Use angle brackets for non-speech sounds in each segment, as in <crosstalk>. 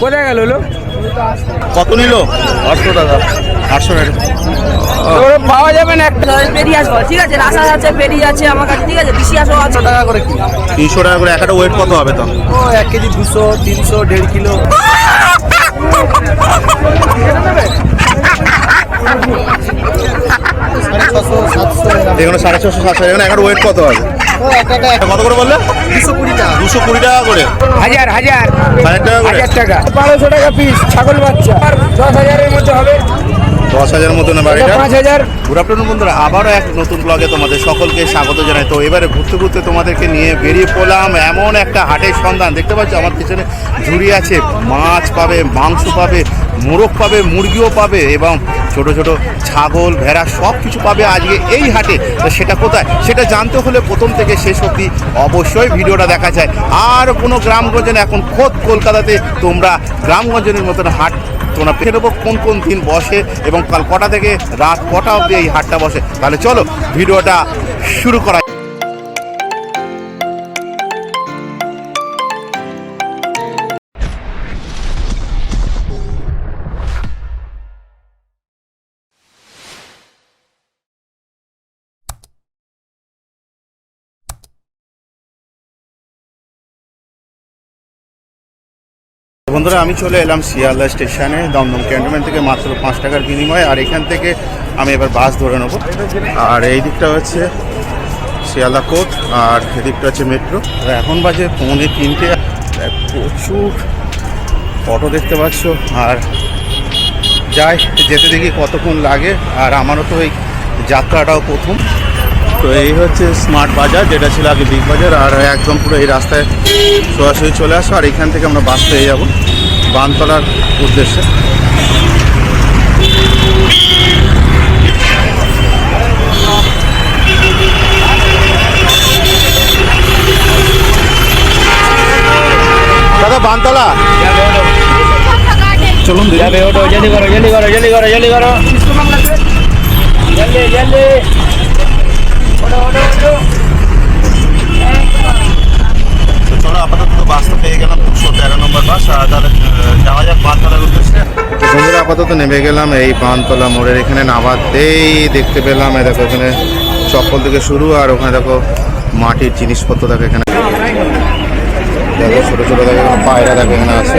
কোথায় গেল লোক কত নিল? আটশো টাকা। আটশো টাকা। ওরা পাওয়া যাবে না একটা। বেরিয়ে আসব। ঠিক আছে রাসা আছে বেরিয়ে আছে আমার কাছে। ঠিক আছে বেশি আসো আছে টাকা করে কিলো। তিনশো টাকা করে একটা ওয়েট কত হবে তো ও এক কেজি দুশো তিনশো দেড় কিলো। সাড়ে ছশো সাতশো এখানে সাড়ে ছশো সাতশো এখানে একটা ওয়েট কত হবে? কত করে বললে? দুশো কুড়ি টাকা দুশো কুড়ি টাকা করে। হাজার হাজার। হাজার টাকা করে? হাজার টাকা। বারোশো টাকা পিস ছাগল বাচ্চা। দশ হাজারের মধ্যে হবে। দশ হাজার মতো না বাড়িটা? পাঁচ হাজার। গুড আফটারনুন বন্ধুরা আবারও এক নতুন ব্লগে তোমাদের সকলকে স্বাগত জানাই। তো এবারে ঘুরতে ঘুরতে তোমাদেরকে নিয়ে বেরিয়ে পড়লাম এমন একটা হাটের সন্ধান। দেখতে পাচ্ছ আমার পিছনে ঝুড়ি আছে মাছ পাবে মাংস পাবে মোরগ পাবে, মুরগিও পাবে এবং ছোট ছোট ছাগল, ভেড়া সব কিছু পাবে আজকে এই হাটে। তো সেটা কোথায়? সেটা জানতে হলে প্রথম থেকে শেষ অবধি অবশ্যই ভিডিওটা দেখা যায়। আর কোনো গ্রামগঞ্জে এখন খোদ কলকাতাতে তোমরা গ্রামগঞ্জের মতন হাট তোমরা পেয়ে নেব কোন কোন দিন বসে এবং কাল কটা থেকে রাত কটা অবধি এই হাটটা বসে। তাহলে চলো, ভিডিওটা শুরু করা বন্ধুরা, আমি চলে এলাম শিয়ালদা স্টেশনে, দমদম ক্যান্টনমেন্ট থেকে মাত্র পাঁচ টাকার বিনিময়ে, আর এখান থেকে আমি এবার বাস ধরে নেব। আর এই দিকটা হচ্ছে শিয়ালদা কোর্ট আর এদিকটা হচ্ছে মেট্রো। এখন বাজে পৌনে তিনটে প্রচুর অটো দেখতে পাচ্ছ। আর যাই, যেতে দেখি কতক্ষণ লাগে। আর আমারও তো এই যাত্রাটাও প্রথম। তো এই হচ্ছে স্মার্ট বাজার, যেটা ছিল আগে বিগ বাজার, আর একদম পুরো এই রাস্তায় সরাসরি চলে আসো আর এখান থেকে আমরা বাস পেয়ে যাব বানতলার উদ্দেশ্যে। দাদা, বানতলা? চলুন জলদি করো জলদি করো জলদি করো জলদি করো। জলদি জলদি। চলো আপাতত পেয়ে গেলাম দুশো তেরো নম্বর বাস তাহলে যাওয়া যাক আপাতত নেমে গেলাম এই বানতলা মোড়ের, এখানে নামাতেই দেখতে পেলাম দেখো এখানে চপ্পল থেকে শুরু, আর ওখানে দেখো মাটির জিনিসপত্র দেখো এখানে। দেখো ছোটো ছোটো দেখো পায়রা দেখো এখানে আছে।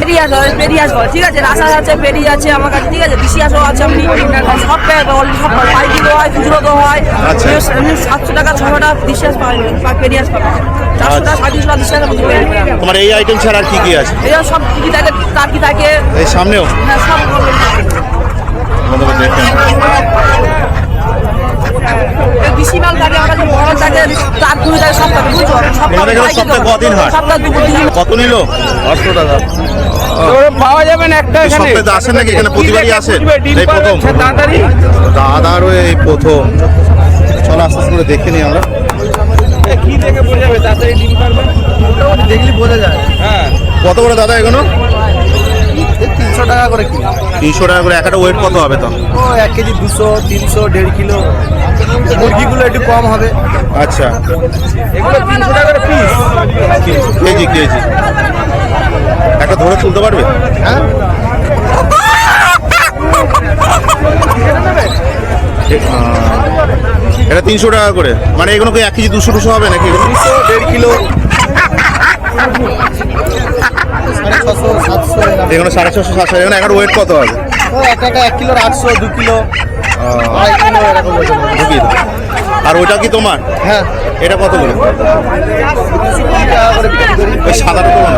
বেরিয়ে আসব বেরিয়ে আসব ঠিক আছে? রাসা আছে বেরিয়ে আছে আমার কাছে ঠিক আছে? বেশি আসো আছে আপনি সব প্যাক সব পাই কিলো হয় খুচরো তো হয়। আচ্ছা। সাতশো টাকা ছশো টাকা বিশ্বাস পাই বেরিয়ে আসব চারশো টাকা সাড়ে তিনশো টাকা বিশ্বাস বুঝতে পারি তোমার এই আইটেম ছাড়া আর কি কি আছে? এরা সব কি থাকে তার কি থাকে? এই সামনেও? হ্যাঁ সব দেখেন বেশি মাল থাকে আমার কাছে সপ্তাহে কদিন হয়? কত নিল? আটশো টাকা। পাওয়া যাবে না একটা এখানে। সপ্তাহে আসেন নাকি? এখানে প্রতিবারই আসেন এই প্রথম। হচ্ছে এই প্রথম। চলো আস্তে আস্তে করে দেখে নিই আমরা। কি দেখে বোঝা যাবে? তাড়াতাড়ি ডিম পারবে মোটামুটি দেখলি বোঝা যায়। হ্যাঁ। কত করে দাদা এগুলো তিনশো টাকা করে কিলো। তিনশো টাকা করে। একটা ওয়েট কত হবে তো ও এক কেজি দুশো তিনশো দেড় কিলো। মুরগিগুলো একটু কম হবে। আচ্ছা। এগুলো তিনশো টাকা পিস কেজি কেজি। একটা ধরে তুলতে পারবে? হ্যাঁ এটা তিনশো টাকা করে। মানে এগুলো কি এক কেজি দুশো দুশো হবে নাকি? দুশো দেড় কিলো। সাড়ে ছশো সাতশো এগুলো সাড়ে ছশো সাতশো এখানে একটা ওয়েট কত হবে একটা এক কিলোর আটশো দু কিলো। আড়াই কিলো এরকম ওজন হবে। ঢুকিয়ে দাও। আর ওইটা কি তোমার? হ্যাঁ। এটা কত করে? দুশো কুড়ি টাকা করে বিক্রি করি ওই সাদাটা তোমার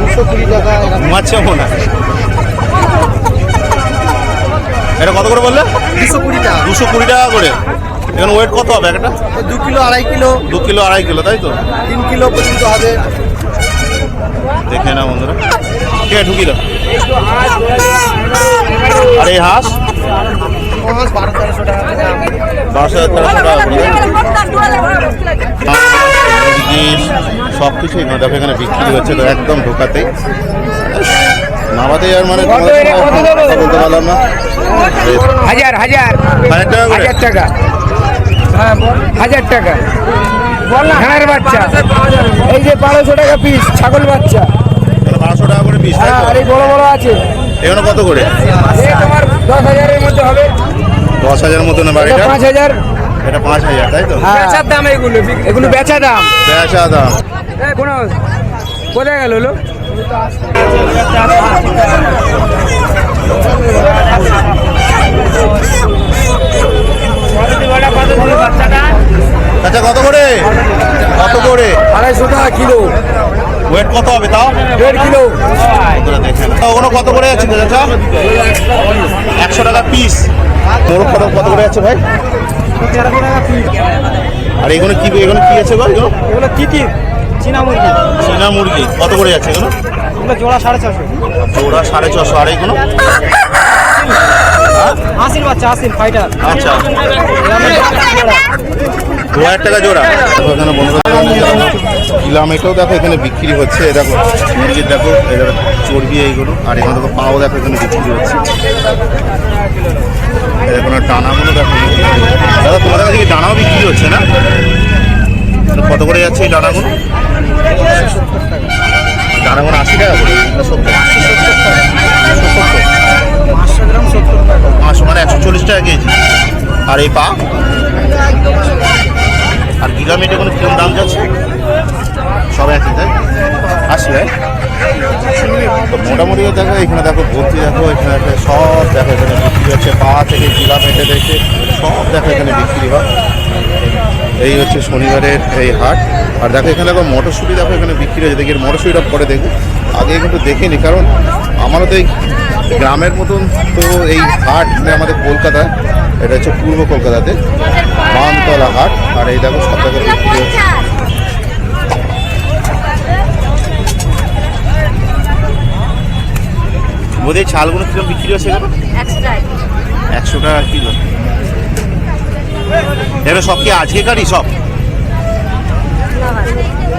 দুশো কুড়ি টাকা এরকম। ঘুমাচ্ছে মনে হয়। এটা কত করে বললে? দুশো কুড়ি টাকা। দুশো কুড়ি টাকা করে। এখানে ওয়েট কত হবে একটা? দু কিলো আড়াই কিলো। দু কিলো আড়াই কিলো তাই তো? তিন কিলো পর্যন্ত হবে। দেখে না বন্ধুরা। ঠিক আছে ঢুকিয়ে দাও। আর এই হাঁস। বারোশো তেরোশো টাকা। সব কিছু এখানে দেখো এখানে বিক্রি হচ্ছে তো একদম ঢোকাতেই নামাতে আর মানে বলতে পারলাম না। হাজার হাজার। হাজার টাকা হাজার টাকা। হ্যাঁ টাকা। হাঁড়ের বাচ্চা। এই যে বারোশো টাকা পিস ছাগল বাচ্চা। বারোশো টাকা করে পিস হ্যাঁ আর এই বড় বড় আছে। এখানে কত করে? তোমার দশ হাজারের মধ্যে হবে। দশ হাজার মতো না বাড়িটা? পাঁচ হাজার। এটা পাঁচ হাজার তাই তো? হ্যাঁ। বেচার দাম এগুলো এগুলো বেচা দাম। বেচা দাম। কোনো কোথায় গেল হলো আচ্ছা কত করে কত করে আড়াইশো টাকা কিলো ওয়েট কত হবে তাও? দেড় কিলো। দেখেন ওগুলো কত করে যাচ্ছে চাচা একশো টাকা পিস মোরগ কত কত করে যাচ্ছে ভাই? আর এগুলো কি এগুলো কি আছে গো? এগুলো? এগুলো তিতির চীনা মুরগি। চীনা মুরগি। কত করে যাচ্ছে এগুলো? জোড়া সাড়ে ছশো। জোড়া সাড়ে ছশো। আর এগুলো? আশির বাচ্চা আশির ফাইটার আচ্ছা। দু হাজার টাকা জোড়া। দেখো এখানে বন্ধুরা কিলাম এটাও দেখো এখানে বিক্রি হচ্ছে। দেখো, মুরগির দেখো, এই দেখো চর্বি এইগুলো আর এখানে দেখো পাও দেখো এখানে বিক্রি হচ্ছে। এই দেখো ডানাগুলো দেখো দাদা, তোমাদের কাছে ডানাও বিক্রি হচ্ছে না? কত করে যাচ্ছে এই ডানাগুলো ডানাগুলো আশি টাকা করে সত্তর? পাঁচশো মানে একশো চল্লিশ টাকা কেজি। আর এই পা? আর গিলামিটে কোনো কিরম দাম যাচ্ছে? সব একই তাই? আসি ভাই তো মোটামুটি দেখো, এখানে দেখো, ভর্তি দেখো, এখানে দেখো সব দেখো, এখানে বিক্রি হচ্ছে, পা থেকে গিলা মেটে দেখে সব দেখো, এখানে বিক্রি হয়। এই হচ্ছে শনিবারের এই হাট। আর দেখো, এখানে দেখো, মটরশুঁটি দেখো, এখানে বিক্রি হয়েছে। দেখি মটরশুঁটিটা পরে দেখো। আগে কিন্তু দেখিনি, কারণ আমারও তো এই গ্রামের মতন তো এই হাট মানে আমাদের কলকাতায় এটা হচ্ছে পূর্ব কলকাতাতে বামতলা হাট। আর এই দেখো, সব দেখো বিক্রি হচ্ছে। বোধহয় ছালগুলো কীরকম বিক্রি হচ্ছে একশো টাকা কিলো এগুলো সব কি আজকেকারই সব?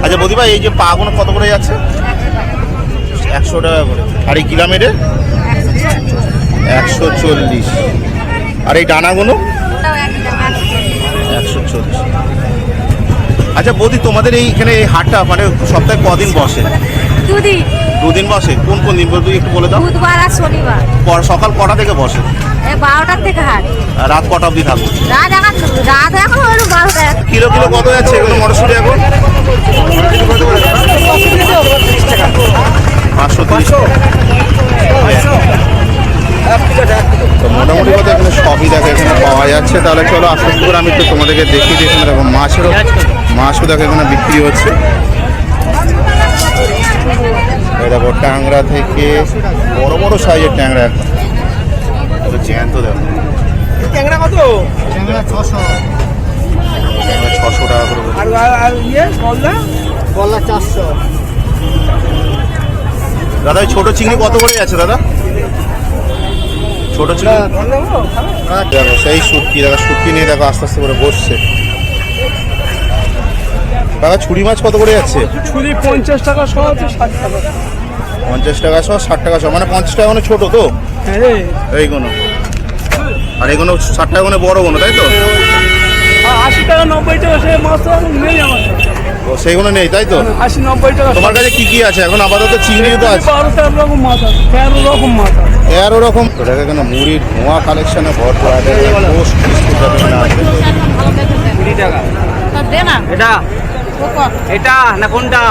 আচ্ছা বদিবা এই যে পাগুলো কত করে যাচ্ছে? একশো টাকা করে। আর এই কিলামেটে একশো চল্লিশ। আর এই ডানাগুলো? একশো চল্লিশ। আচ্ছা বৌদি তোমাদের এইখানে এই হাটটা মানে সপ্তাহে কদিন বসে? দুদিন। দুদিন বসে? কোন কোন দিন? বলবি একটু বলে দাও। বুধবার আর শনিবার। সকাল কটা থেকে বসে? বারোটার থেকে হাট। রাত কটা অবধি থাকো? রাত এখন রাত এখন হলো বারোটা। কিলো কিলো কত যাচ্ছে এগুলো মটরশুঁটি এখন? পাঁচশো তিরিশ তো মোটামুটি কথা এখানে সবই দেখো এখানে পাওয়া যাচ্ছে। তাহলে চলো আস্তে করে আমি একটু তোমাদেরকে দেখিয়ে এখানে দেখো মাছেরও মাছও দেখো এখানে বিক্রি হচ্ছে। দেখো ট্যাংরা থেকে বড় বড় সাইজের ট্যাংরা। একদম তো জ্যান্ত দেখো ট্যাংরা কত? ছশো। টাকা করে আর আর ইয়ে গলদা? গলদা চারশো। দাদা ওই ছোট চিংড়ি কত করে আছে দাদা? ছোট চিংড়ি? দেখো সেই শুটকি দেখো শুটকি নিয়ে দেখো আস্তে আস্তে করে বসছে। দাদা ছুরি মাছ কত করে যাচ্ছে? ছুরি পঞ্চাশ টাকা সহ আছে ষাট টাকা পঞ্চাশ টাকা সহ ষাট টাকা সহ। মানে পঞ্চাশ টাকা মানে ছোট তো? হ্যাঁ। রে এইগুলো আর এগুলো ষাট টাকা মানে বড় কোনো তাই তো? আর আশি টাকা নব্বই টাকা সে মাছ তো নেই আমার কাছে। ও সেইগুলো নেই তাই তো? আশি নব্বই টাকা তোমার কাছে কি কি আছে? এখন আপাতত চিংড়ি তো আছে। বারো তেরো রকম মাছ আছে তেরো রকম মাছ আছে। তেরো রকম। তো দেখো এখানে মুড়ির ধোঁয়া কালেকশনে ভরপুর আছে? পোস্ট বিস্কুট আছে কুড়ি টাকা। এটা? এটা না কোনটা?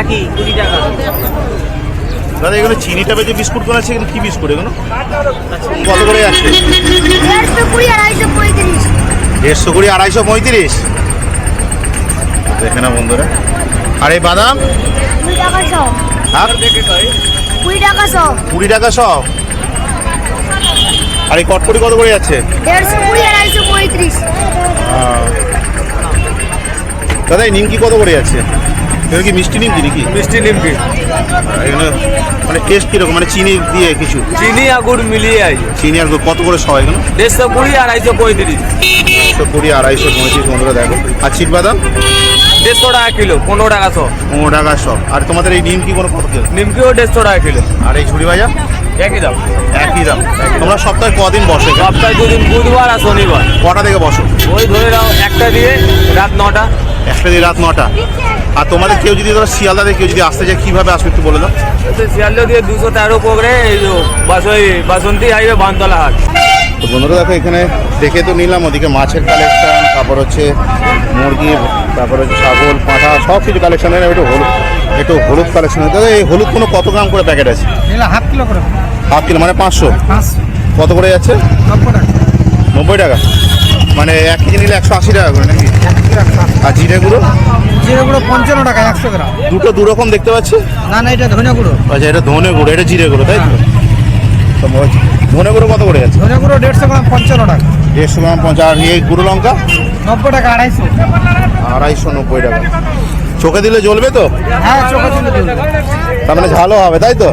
একই কুড়ি টাকা। দাদা এগুলো চিনিটা বেজে বিস্কুট কোন আছে এগুলো কি বিস্কুট এগুলো? কত করে যাচ্ছে দেড়শো কুড়ি আড়াইশো পঁয়ত্রিশ। দেখে না বন্ধুরা। আর এই বাদাম? কুড়ি টাকা সব কুড়ি টাকা সব কুড়ি টাকা সব আর এই কটকটি কত করে যাচ্ছে দেড়শো কুড়ি আড়াইশো পঁয়ত্রিশ। দাদা এই নিমকি কত করে যাচ্ছে? এগুলো কি মিষ্টি নিমকি নাকি? মিষ্টি নিমকি। এগুলো মানে টেস্ট কীরকম? মানে চিনি দিয়ে কিছু? চিনি আর গুড় মিলিয়ে আছে চিনি আর কত করে সবাই এগুলো? দেড়শো কুড়ি আড়াইশো পঁয়ত্রিশ। একশো কুড়ি আড়াইশো পঁয়ত্রিশ বন্ধুরা দেখো। আর চিট বাদাম? দেড়শো টাকা কিলো পনেরো টাকা শো পনেরো টাকা সব। আর তোমাদের এই নিমকি কোনো কত কিলো? নিমকিও দেড়শো টাকা কিলো। আর এই ঝুড়ি ভাজা? একই দাম। একই দাম। তোমরা সপ্তাহে কদিন বসে সপ্তাহে দুদিন বুধবার আর শনিবার। কটা থেকে বসো? ওই ধরে নাও একটা দিয়ে রাত নটা। একটা দিয়ে রাত নটা। আর তোমাদের কেউ যদি ধরো শিয়ালদা থেকে কেউ যদি আসতে চায় কীভাবে আসবে একটু বলে দাও। শিয়ালদা দিয়ে দুশো তেরো যে বাসই বাসন্তী হাইওয়ে বানতলা হাট। তো বন্ধুরা দেখো এখানে দেখে তো নিলাম ওদিকে মাছের কালেকশন তারপর হচ্ছে মুরগি তারপর হচ্ছে ছাগল পাঁঠা সব কিছু কালেকশন একটু হলুদ। একটু হলুদ কালেকশন দাদা এই হলুদ কোনো কত গ্রাম করে প্যাকেট আছে? হাফ কিলো করে। হাফ কিলো মানে পাঁচশো? কত করে যাচ্ছে? নব্বই টাকা। মানে এক কেজি নিলে একশো আশি টাকা করে নাকি? আর জিরে গুঁড়ো? জিরে গুঁড়ো পঞ্চান্ন টাকা একশো গ্রাম। দুটো দু রকম দেখতে পাচ্ছি? না না এটা ধনে গুঁড়ো। আচ্ছা এটা ধনে গুঁড়ো এটা জিরে গুঁড়ো তাই তো? তো ধনে গুঁড়ো কত করে যাচ্ছে? ধনে গুঁড়ো দেড়শো গ্রাম পঞ্চান্ন টাকা। দেড়শো গ্রাম পঞ্চাশ আর এই গুঁড়ো লঙ্কা? নব্বই টাকা আড়াইশো। আড়াইশো নব্বই টাকা। চোখে দিলে জ্বলবে তো? হ্যাঁ চোখে দিলে তার মানে ঝালও হবে তাই তো?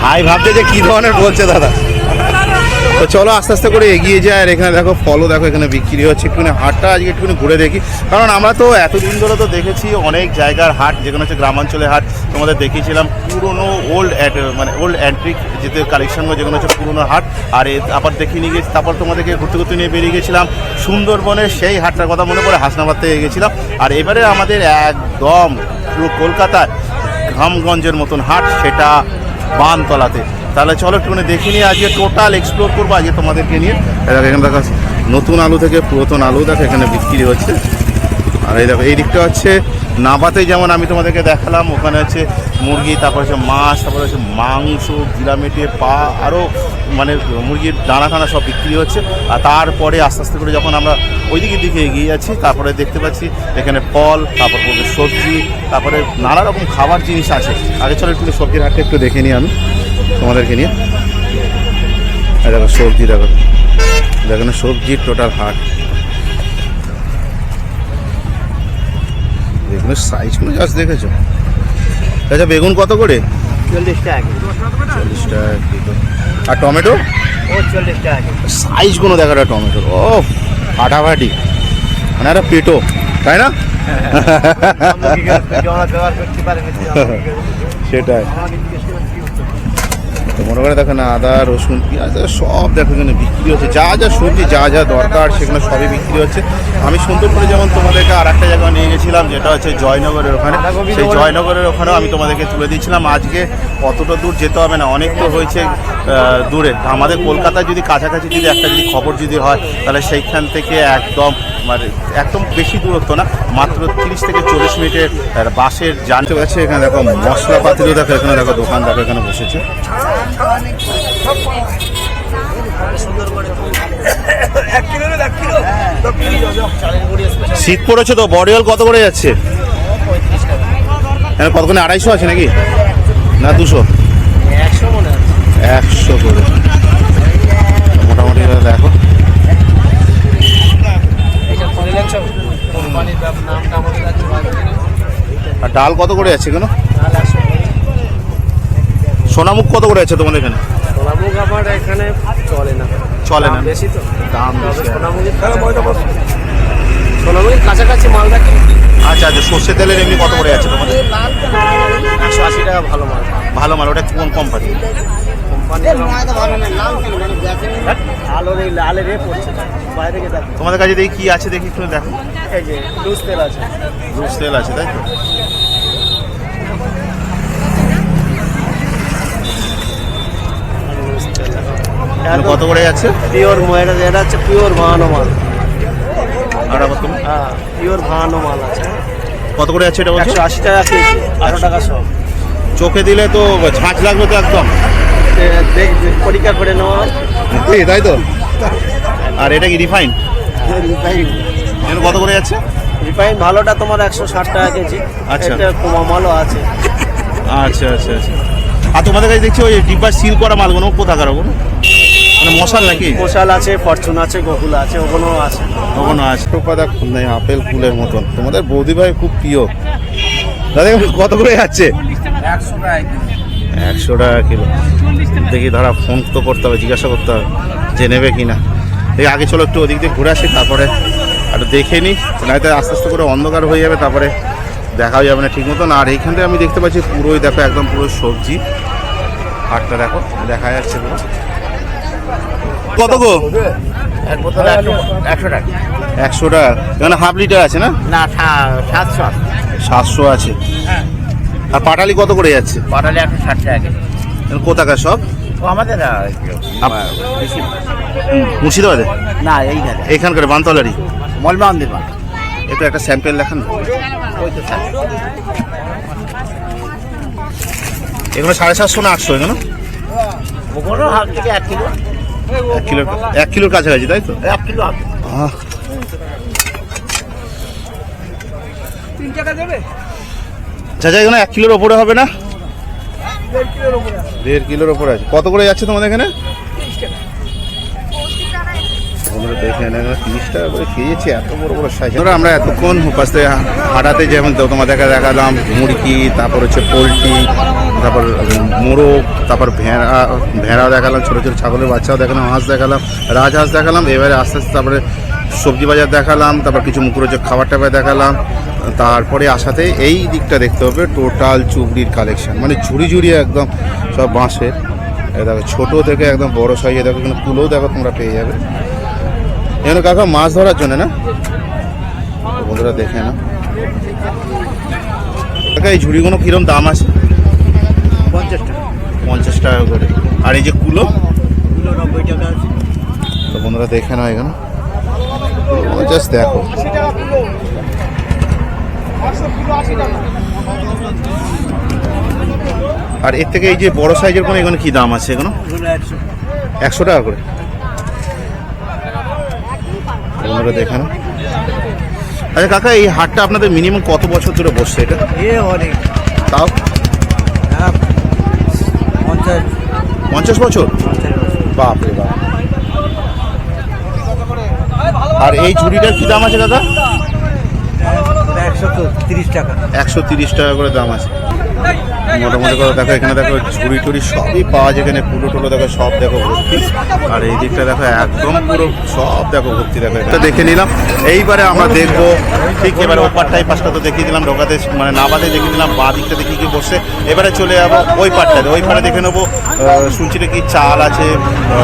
ভাই ভাবছে যে কি ধরনের বলছে দাদা? তো চলো আস্তে আস্তে করে এগিয়ে যায় আর এখানে দেখো ফলও দেখো, এখানে বিক্রি হচ্ছে, একটুখানি হাটটা আজকে একটুখানি ঘুরে দেখি। কারণ আমরা তো এতদিন ধরে তো দেখেছি অনেক জায়গার হাট, যেখানে হচ্ছে গ্রামাঞ্চলের হাট, তোমাদের দেখিয়েছিলাম পুরনো ওল্ড মানে ওল্ড অ্যান্ট্রিক যেতে কালেকশনগুলো যেগুলো হচ্ছে পুরনো হাট, আর আবার দেখিয়ে নিয়ে গেছি তারপর তোমাদেরকে ঘুরতে ঘুরতে নিয়ে বেরিয়ে গেছিলাম সুন্দরবনের সেই হাটটার কথা মনে পড়ে, হাসনাবাদ থেকে গেছিলাম। আর এবারে আমাদের একদম পুরো কলকাতার ঘামগঞ্জের মতন হাট, সেটা বানতলাতে। তাহলে চলো একটুখানি দেখে নিয়ে আজকে টোটাল এক্সপ্লোর করব, আজকে তোমাদেরকে নিয়ে। দেখো, এখানে দেখো, নতুন আলু থেকে পুরাতন আলু, দেখো, এখানে বিক্রি হচ্ছে। আর এই দেখো, এই দিকটা হচ্ছে নাবাতে, যেমন আমি তোমাদেরকে দেখালাম, ওখানে হচ্ছে মুরগি, তারপর হচ্ছে মাছ, তারপর হচ্ছে মাংস জিরামেটে পা আরও মানে মুরগির দানা টানা সব বিক্রি হচ্ছে। আর তারপরে আস্তে আস্তে করে যখন আমরা ওই দিকের দিকে এগিয়ে যাচ্ছি, তারপরে দেখতে পাচ্ছি এখানে ফল, তারপর সবজি, তারপরে নানা রকম খাবার জিনিস আছে। আগে চলো একটু সবজির হাটটা একটু দেখে নিই আমি। তোমাদেরকে নিয়ে। এই দেখো সবজি দেখো। দেখো না সবজির টোটাল হাট। বেগুনের সাইজগুলো জাস্ট দেখেছ? আচ্ছা বেগুন কত করে? চল্লিশ টাকা চল্লিশ টাকা আর টমেটো? চল্লিশ টাকা সাইজগুলো দেখো একটা টমেটো ও ফাটাফাটি। মানে একটা পেটো তাই না? করতে পারে <laughs> সেটাই। মনে করে দেখো না, আদা, রসুন, পেঁয়াজ সব দেখো এখানে বিক্রি হচ্ছে। যা যা সবজি, যা যা দরকার সেগুলো সবই বিক্রি হচ্ছে। আমি সুন্দরপুরে যেমন তোমাদেরকে আর একটা জায়গা নিয়ে গেছিলাম, যেটা হচ্ছে জয়নগরের ওখানে। সেই জয়নগরের ওখানেও আমি তোমাদেরকে তুলে দিয়েছিলাম। আজকে অতটা দূর যেতে হবে না, অনেক তো হয়েছে। দূরে। আমাদের কলকাতায় যদি কাছাকাছি যদি একটা যদি খবর যদি হয়, তাহলে সেইখান থেকে একদম মানে একদম বেশি দূরত্ব না, মাত্র তিরিশ থেকে চল্লিশ মিনিটের বাসের জানতে পারছে এখানে দেখো মশলাপাতিরও দেখো, এখানে দেখো দোকান দেখো, এখানে বসেছে। শীত পড়েছে তো বডি কত করে যাচ্ছে? কতক্ষণে আড়াইশো আছে নাকি? না, দুশো। একশো করে। মোটামুটি দেখো। আর ডাল কত করে আছে কেন সোনামুখ কত করে আছে তোমাদের এখানে? সোনামুখ আমার এখানে চলে না। চলে না। বেশি তো। দাম বেশি সোনামুখের সোনামুখের কাছাকাছি মাল রাখি আচ্ছা আচ্ছা সর্ষে তেলের এমনি কত করে আছে তোমাদের? একশো আশি টাকা ভালো মাল। ভালো মাল ওটা কোন কোম্পানি? তোমাদের কাছে দেখি কি আছে দেখি একটু দেখো। লুজ তেল আছে। রুশ তেল আছে তাই তো? কত করে যাচ্ছে? পিওর এটা এটা হচ্ছে পিওর ভাঙানো মাল আর হ্যাঁ পিওর ভাঙানো মাল আছে। কত করে যাচ্ছে এটা বলছো? আশি টাকা কেজি আঠারো টাকা সব। চোখে দিলে তো ঝাঁচ লাগবে তো একদম। পরীক্ষা করে নেওয়া। তাই তো? আর এটা কি রিফাইন? এটা কত করে যাচ্ছে? রিফাইন ভালোটা তোমার একশো ষাট টাকা কেজি। আচ্ছা। এটা কমা মালও আছে। আচ্ছা আচ্ছা আচ্ছা। আর তোমাদের কাছে দেখছি ওই ডিব্বা সিল করা মালগুলো কোথাকার ওগুলো? মানে মশাল নাকি? কোশাল আছে ফরচুন আছে গোকুল আছে ওগুলো আছে। ওখানে আছে। টোপাদা নেই আপেল কুলের মতন। তোমাদের বৌদি ভাই খুব প্রিয়। দাদা কত করে যাচ্ছে? একশো টাকা কিলো। দেখি ধরা ফোন তো করতে হবে জিজ্ঞাসা করতে হবে যে নেবে কি না এই আগে চলো একটু ওদিক দিয়ে ঘুরে আসি তারপরে একটু দেখে নিই নয়তো আস্তে আস্তে করে অন্ধকার হয়ে যাবে তারপরে দেখাও যাবে না ঠিক মতন। আর এইখানটায় আমি দেখতে পাচ্ছি পুরোই দেখো একদম পুরো সবজি। হাটটা দেখো দেখা যাচ্ছে পুরো। কত গো? একশো টাকা। একশো টাকা এখানে হাফ লিটার আছে না? না সাতশো সাতশো আছে। আর পাটালি কত করে যাচ্ছে? পাটালি একশো ষাট টাকা। এখানে কোথাকার সব? আমাদের বেশি মুর্শিদাবাদে। না এইখানে। এইখানকার বানতলারই? মলমা মন্দির মা এটা একটা স্যাম্পেল দেখান না। ওই তো স্যার। এগুলো সাড়ে সাতশো না আটশো এগুলো? থেকে এক কিলো। এক কিলোর কাছাকাছি তাই তো? এক কিলো আহ, তিন টাকা দেবে? চাচা এখানে এক কিলোর ওপরে হবে না? দেড় কিলোর ওপরে আছে। কত করে যাচ্ছে তোমাদের এখানে? এত বড় বড় সাইজ আমরা এতক্ষণ উপাসে হাটাতে যেমন তোমাদেরকে দেখালাম, মুরগি, তারপর হচ্ছে পোলট্রি, তারপর মোরগ, তারপর ভেড়া ভেড়া দেখালাম, ছোটো ছোটো ছাগলের বাচ্চাও দেখালাম, হাঁস দেখালাম, রাজহাঁস দেখালাম, এবারে আস্তে আস্তে তারপরে সবজি বাজার দেখালাম, তারপর কিছু মুখরোচক খাবার টাবার দেখালাম, তারপরে আসাতে এই দিকটা দেখতে হবে, টোটাল চুবড়ির কালেকশন মানে ঝুড়ি ঝুড়ি একদম সব বাঁশের। দেখো, ছোটো থেকে একদম বড় সাইজে দেখো কিন্তু তুলোও দেখো তোমরা পেয়ে যাবে। এখানে কাকা মাছ ধরার জন্য না? বন্ধুরা দেখে না কাকা এই ঝুড়িগুলো কিরম দাম আছে? পঞ্চাশ টাকা। পঞ্চাশ টাকা করে। আর এই যে কুলো? কিলো নব্বই টাকা আছে। তো বন্ধুরা দেখে না এখানে জাস্ট দেখো। আর এর থেকে এই যে বড় সাইজের কোনো এখানে কি দাম আছে একশো। একশো টাকা করে। বন্ধুরা দেখে নাও আচ্ছা কাকা এই হাটটা আপনাদের মিনিমাম কত বছর ধরে বসছে এটা? এ অনেক। তাও? হ্যাঁ পঞ্চাশ। পঞ্চাশ বছর? বাপ রে বাপ। আর এই ঝুড়িটার কি দাম আছে দাদা একশো তিরিশ টাকা। একশো তিরিশ টাকা করে দাম আছে। মোটামুটি করে দেখো এখানে দেখো ঝুড়ি টুড়ি সবই পাওয়া যায় এখানে পুরো টুলো দেখো সব দেখো ভর্তি। আর এই দিকটা দেখো একদম পুরো সব দেখো ভর্তি দেখো এটা দেখে নিলাম। এইবারে আমরা দেখব ঠিক এবারে ওপারটাই পাশটা তো দেখিয়ে দিলাম ঢোকাতে মানে নাবাদে দেখিয়ে দিলাম বা দিকটা দেখি কি বসে। এবারে চলে যাব ওই পাটটাতে ওই পাড়ে দেখে নেব আহ, শুনছি নাকি চাল আছে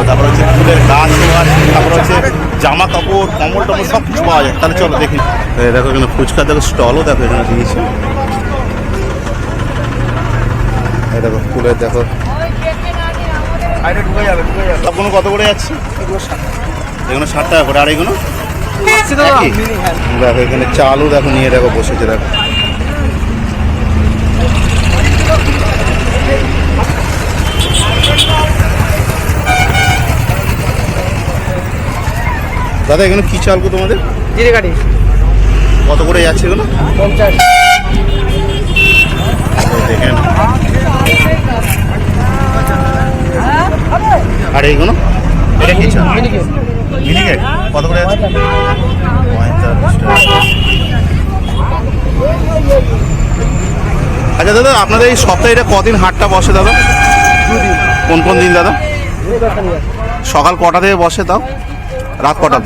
তারপর হচ্ছে ফুলের গাছ আছে তারপর হচ্ছে জামা কাপড় কম্বল টম্বল সব কিছু পাওয়া যায় তাহলে চলো দেখি। দেখো এখানে ফুচকা দেখো স্টলও দেখো এখানে দিয়েছে এই দেখো ফুলের দেখো। সবগুলো কত করে যাচ্ছে? এগুলো ষাট টাকা করে। আর এগুলো? দেখো এখানে চালও দেখো নিয়ে দেখো বসেছে দেখো। দাদা এখানে কি চাল গো তোমাদের? জিরে কাঠি কত করে যাচ্ছে এগুলো? পঞ্চাশ। দেখেন। আর এইগুলো এটা কি মিনিকেট। কত করে আছে? আচ্ছা দাদা আপনাদের এই সপ্তাহে এটা কদিন হাটটা বসে দাদা? কোন কোন দিন দাদা? সকাল কটা থেকে বসে তাও? রাত কটা?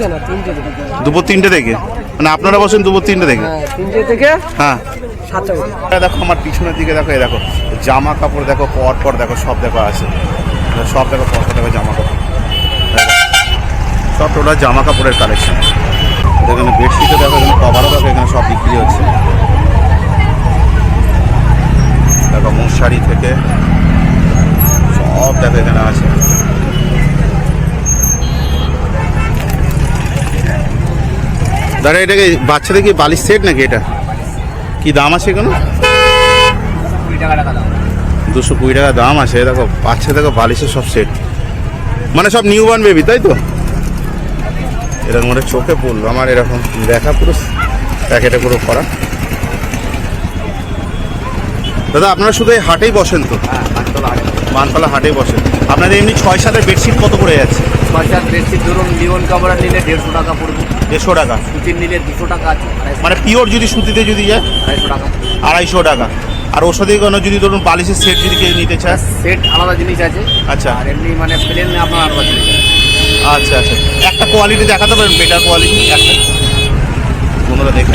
দুপুর তিনটে থেকে? মানে আপনারা বসেন দুপুর তিনটে থেকে? হ্যাঁ তিনটে থেকে? হ্যাঁ। সাতটা দেখো, আমার পিছনের দিকে দেখো এই দেখো, জামা কাপড় দেখো, পর পর দেখো, সব দেখো আছে। সব দেখো, পর পর দেখো জামা কাপড়। সব টোটাল জামা কাপড়ের কালেকশন এখানে বেডশিটও দেখো, এখানে কভারও দেখো, এখানে সব বিক্রি হচ্ছে। দেখো মশারি থেকে সব দেখো, এখানে আছে। দাদা, এটা কি বাচ্চাদের কি বালিশ সেট নাকি এটা? কি দাম আছে এখানে? দুশো কুড়ি টাকা দাম আছে দেখো, পাচ্ছে দেখো, বালিশে সব সেট মানে সব নিউ বান বেবি তাই তো? এরকম মানে চোখে পড়ল, আমার এরকম দেখা পুরো প্যাকেটে পুরো করা। দাদা, আপনারা শুধু এই হাটেই বসেন তো? হ্যাঁ মানতলা হাটেই বসেন আপনাদের এমনি ছয় সাতের বেডশিট কত করে যাচ্ছে? ছয় সাত বেডশিট ধরুন লিওন কাপড় নিলে দেড়শো টাকা পড়বে। দেড়শো টাকা। সুতির নিলে দুশো টাকা আছে মানে পিওর যদি সুতিতে যদি যায়? আড়াইশো টাকা। আড়াইশো টাকা। আর ওর সাথে কোনো যদি ধরুন বালিশের সেট যদি কেউ নিতে চায়? সেট আলাদা জিনিস আছে। আচ্ছা। আর এমনি মানে প্লেন আপনার আলাদা জিনিস আচ্ছা আচ্ছা। একটা কোয়ালিটি দেখাতে পারেন বেটার কোয়ালিটি একটা। বন্ধুরা দেখে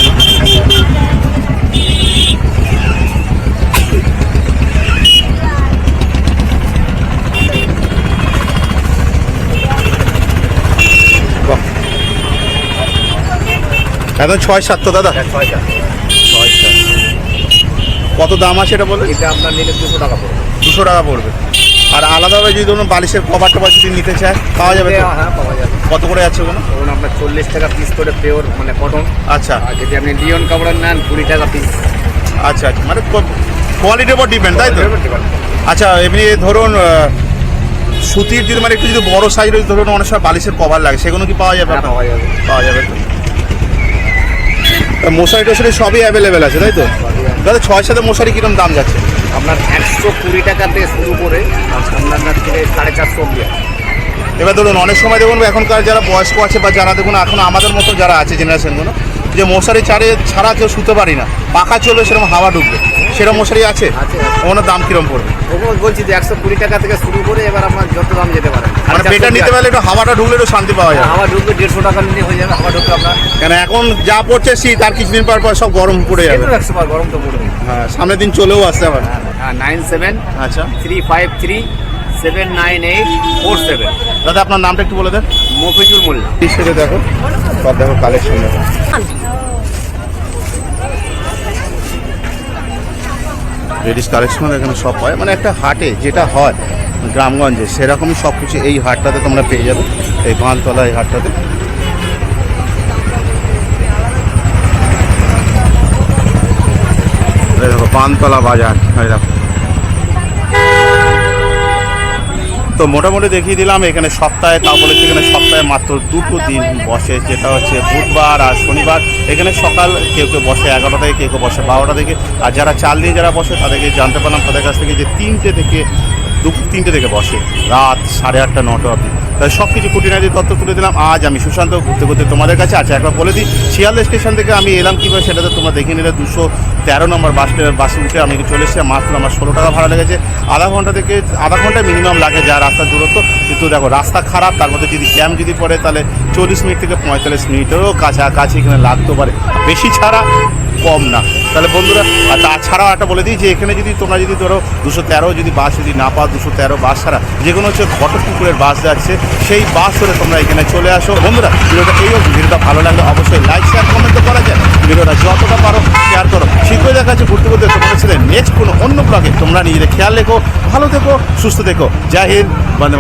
একদম ছয় সাত তো দাদা? ছয়টা ছয় সাত। কত দাম আছে এটা বলে এটা আপনার নিলে দুশো টাকা পড়বে। দুশো টাকা পড়বে। আর আলাদাভাবে যদি ধরুন বালিশের কভার টভার যদি নিতে চায় পাওয়া যাবে? হ্যাঁ পাওয়া যাবে। কত করে আছে ওগুলো ধরুন আপনার চল্লিশ টাকা পিস করে পিওর মানে কটন আচ্ছা। আর যদি আপনি লিওন কাপড় নেন কুড়ি টাকা পিস আচ্ছা আচ্ছা। মানে কোয়ালিটির উপর ডিপেন্ড তাই তো? আচ্ছা এমনি ধরুন সুতির যদি মানে একটু যদি বড় সাইজের ধরুন অনেক সময় বালিশের কভার লাগে সেগুলো কি পাওয়া যাবে হ্যাঁ? পাওয়া যাবে। পাওয়া যাবে মশারি টশারি সবই অ্যাভেলেবেল আছে তাই তো? দাদা ছয় সাথে মশারি কীরকম দাম যাচ্ছে? আপনার একশো কুড়ি টাকা থেকে শুরু করে আপনার থেকে সাড়ে চারশো অব্দি এবার ধরুন অনেক সময় দেখুন এখনকার যারা বয়স্ক আছে বা যারা দেখুন এখন আমাদের মতো যারা আছে জেনারেশনগুলো যে মশারি চারে ছাড়া কেউ শুতে পারি না। পাখা চলবে সেরকম হাওয়া ঢুকবে। সেরকম মশারি আছে। ওনার দাম কিরম পড়বে? বলছি যে একশো কুড়ি টাকা থেকে শুরু করে এবার আপনার যত দাম যেতে পারে। মানে বেটা নিতে পারলে একটু হাওয়াটা ঢুকলে একটু শান্তি পাওয়া যায় হাওয়া ঢুকবে দেড়শো টাকা নিলে হয়ে যাবে হাওয়া ঢুকবে আপনার। কেন এখন যা পড়ছে শীত আর কিছুদিন পর পর সব গরম পড়ে যাবে। একশো বার গরম তো পড়বে হ্যাঁ সামনের দিন চলেও আসতে আবার হ্যাঁ নাইন সেভেন আচ্ছা। Three five three seven nine eight four seven দাদা আপনার নামটা একটু বলে দেন। মফিজুল মোল্লা। হিসেবে দেখো সব দেখো কালেকশন দেখো। লেডিস কালেকশন এখানে সব পায়। মানে একটা হাটে যেটা হয় গ্রামগঞ্জে, সেরকমই সব কিছু এই হাটটাতে তোমরা পেয়ে যাবে, এই বাঁধতলা এই হাটটাতে। দেখো পানতলা বাজার, এই দেখো তো মোটামুটি দেখিয়ে দিলাম, এখানে সপ্তাহে তা বলেছি, এখানে সপ্তাহে মাত্র দুটো দিন বসে, যেটা হচ্ছে বুধবার আর শনিবার। এখানে সকাল কেউ কেউ বসে এগারোটা থেকে, কেউ কেউ বসে বারোটা থেকে। আর যারা চাল দিয়ে যারা বসে, তাদেরকে জানতে পারলাম তাদের কাছ থেকে যে তিনটে থেকে দু তিনটে থেকে বসে, রাত সাড়ে আটটা, নটা অবধি। সব কিছু খুঁটিনাটি তথ্য তুলে দিলাম। আজ আমি সুশান্ত ঘুরতে ঘুরতে তোমাদের কাছে আচ্ছা একবার বলে দিই, শিয়ালদা স্টেশন থেকে আমি এলাম কীভাবে সেটা তো তোমরা দেখে নিলে। দুশো তেরো নম্বর বাস বাসে উঠে আমি চলে এসেছি মাত্র আমার ষোলো টাকা ভাড়া লেগেছে। আধা ঘণ্টা থেকে, আধা ঘণ্টা মিনিমাম লাগে যা রাস্তার দূরত্ব। কিন্তু দেখো, রাস্তা খারাপ, তার মধ্যে যদি জ্যাম যদি পড়ে, তাহলে চল্লিশ মিনিট থেকে পঁয়তাল্লিশ মিনিটেরও কাছাকাছি এখানে লাগতে পারে। বেশি ছাড়া কম না। তাহলে বন্ধুরা, আর তাছাড়াও একটা বলে দিই যে এখানে যদি তোমরা যদি ধরো দুশো তেরো যদি বাস যদি না পাও, দুশো তেরো বাস ছাড়া, যে কোনো হচ্ছে ঘটকপুকুরের বাস যাচ্ছে, সেই বাস ধরে তোমরা এখানে চলে আসো। বন্ধুরা, ভিডিওটা এই ভিডিওটা ভালো লাগলে অবশ্যই লাইক শেয়ার কমেন্ট করা যায়। ভিডিওটা যতটা পারো শেয়ার করো। শীঘ্রই দেখা যাচ্ছে ঘুরতে ঘুরতে তোমাদের ছেলে নেক্সট কোনো অন্য ব্লগে তোমরা নিজেদের খেয়াল রেখো, ভালো থেকো, সুস্থ থেকো। জয় হিন্দ, বন্দে